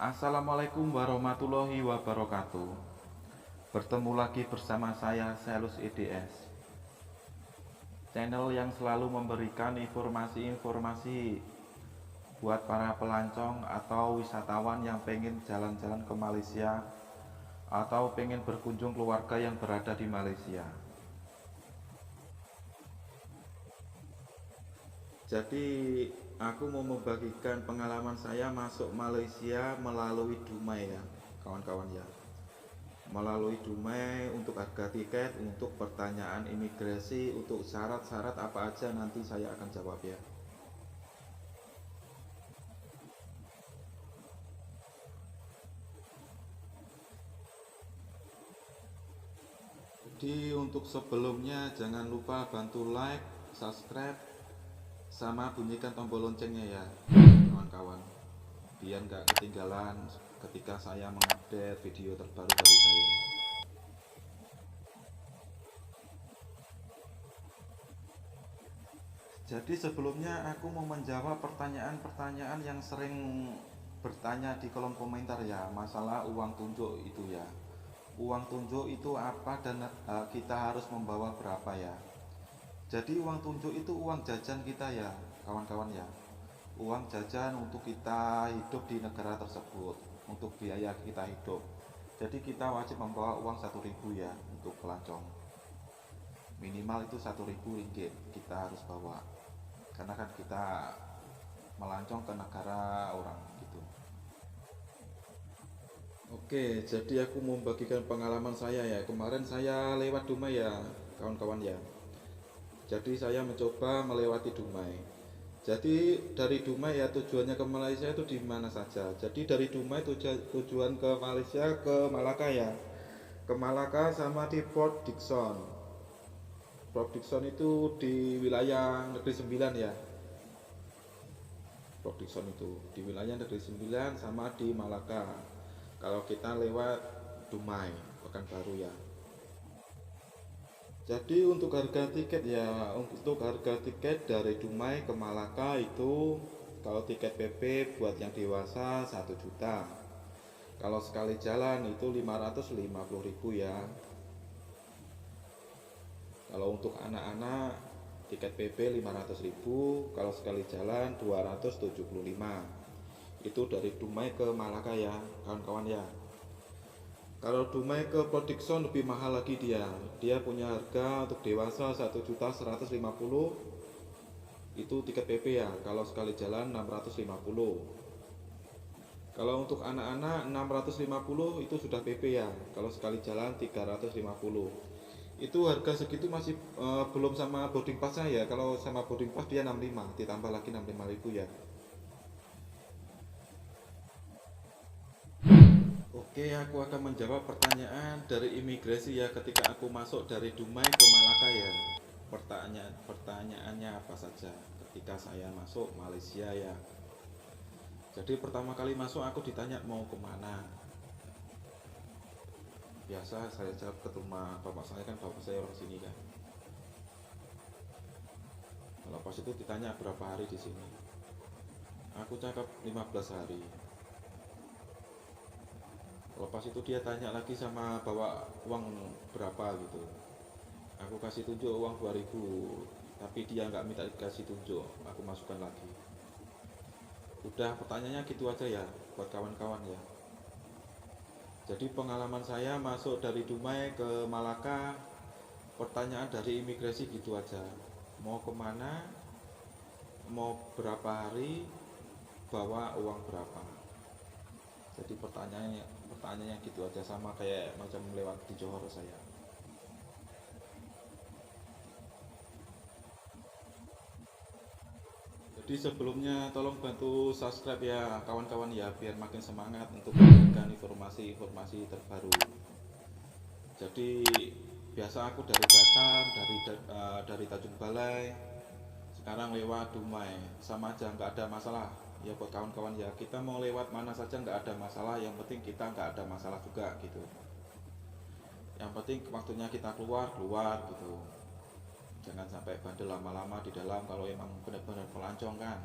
Assalamualaikum warahmatullahi wabarakatuh. Bertemu lagi bersama saya Selus EDS Channel yang selalu memberikan informasi-informasi Buat para pelancong atau wisatawan yang pengen jalan-jalan ke Malaysia Atau pengen berkunjung keluarga yang berada di Malaysia Jadi aku mau membagikan pengalaman saya masuk Malaysia melalui Dumai ya kawan-kawan ya. Melalui Dumai untuk harga tiket untuk pertanyaan imigrasi untuk syarat-syarat apa aja nanti saya akan jawab ya. Jadi untuk sebelumnya jangan lupa bantu like subscribe sama bunyikan tombol loncengnya ya kawan-kawan. Biar nggak ketinggalan ketika saya mengupdate video terbaru dari saya. Jadi sebelumnya aku mau menjawab pertanyaan-pertanyaan yang sering bertanya di kolom komentar ya masalah uang tunjuk itu ya. Uang tunjuk itu apa dan uh, kita harus membawa berapa ya jadi uang tunjuk itu uang jajan kita ya kawan-kawan ya. Uang jajan untuk kita hidup di negara tersebut untuk biaya kita hidup. Jadi kita wajib membawa uang satu ribu ya untuk pelancong. Minimal itu satu ribu ringgit kita harus bawa. Karena kan kita melancong ke negara orang gitu. Oke jadi aku membagikan pengalaman saya ya. Kemarin saya lewat Dumai ya kawan-kawan ya jadi saya mencoba melewati Dumai. Jadi dari Dumai ya tujuannya ke Malaysia itu di mana saja. Jadi dari Dumai tujuan ke Malaysia ke Malaka ya. Ke Malaka sama di Port Dickson. Port Dickson itu di wilayah Negeri Sembilan ya. Port Dickson itu di wilayah Negeri Sembilan sama di Malaka. Kalau kita lewat Dumai Pekanbaru ya jadi untuk harga tiket ya untuk harga tiket dari Dumai ke Malaka itu kalau tiket PP buat yang dewasa 1 juta. Kalau sekali jalan itu 550.000 ya. Kalau untuk anak-anak tiket PP 500.000 kalau sekali jalan 275 itu dari Dumai ke Malaka ya kawan-kawan ya kalau Dumai ke Production lebih mahal lagi dia. Dia punya harga untuk dewasa 1.150 itu tiket PP ya. Kalau sekali jalan 650. Kalau untuk anak-anak 650 itu sudah PP ya. Kalau sekali jalan 350. Itu harga segitu masih uh, belum sama boarding pass ya. Kalau sama boarding pass dia 65, ditambah lagi 65.000 ya. Oke, aku akan menjawab pertanyaan dari imigrasi ya ketika aku masuk dari Dumai ke Malaka ya. Pertanyaan pertanyaannya apa saja ketika saya masuk Malaysia ya. Jadi pertama kali masuk aku ditanya mau ke mana. Biasa saya jawab ke rumah bapak saya kan bapak saya orang sini kan. Pas itu ditanya berapa hari di sini. Aku cakap 15 hari lepas itu dia tanya lagi sama bawa uang berapa gitu. Aku kasih tunjuk uang 2000 tapi dia nggak minta dikasih tunjuk aku masukkan lagi. Udah pertanyaannya gitu aja ya buat kawan-kawan ya. Jadi pengalaman saya masuk dari Dumai ke Malaka pertanyaan dari imigrasi gitu aja. Mau ke mana mau berapa hari bawa uang berapa jadi pertanyaannya pertanyaannya gitu aja sama kayak macam lewat di Johor saya. Jadi sebelumnya tolong bantu subscribe ya kawan-kawan ya biar makin semangat untuk memberikan informasi-informasi terbaru. Jadi biasa aku dari Batam dari uh, dari Tanjung Balai sekarang lewat Dumai. Sama aja nggak ada masalah ya buat kawan-kawan ya kita mau lewat mana saja nggak ada masalah. Yang penting kita nggak ada masalah juga gitu. Yang penting waktunya kita keluar keluar gitu. Jangan sampai bandel lama-lama di dalam kalau emang benar-benar pelancong kan.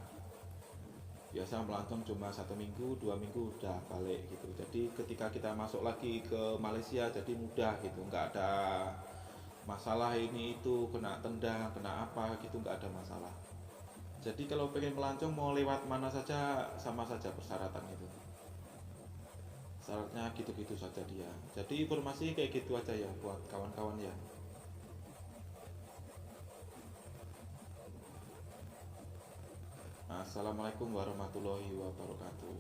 Biasa melancong cuma satu minggu dua minggu udah balik gitu. Jadi ketika kita masuk lagi ke Malaysia jadi mudah gitu. Nggak ada masalah ini itu kena tendang kena apa gitu. Nggak ada masalah jadi kalau pengen melancong mau lewat mana saja sama saja persyaratan itu. Syaratnya gitu-gitu saja dia. Jadi informasi kayak gitu aja ya buat kawan-kawan ya. Assalamualaikum warahmatullahi wabarakatuh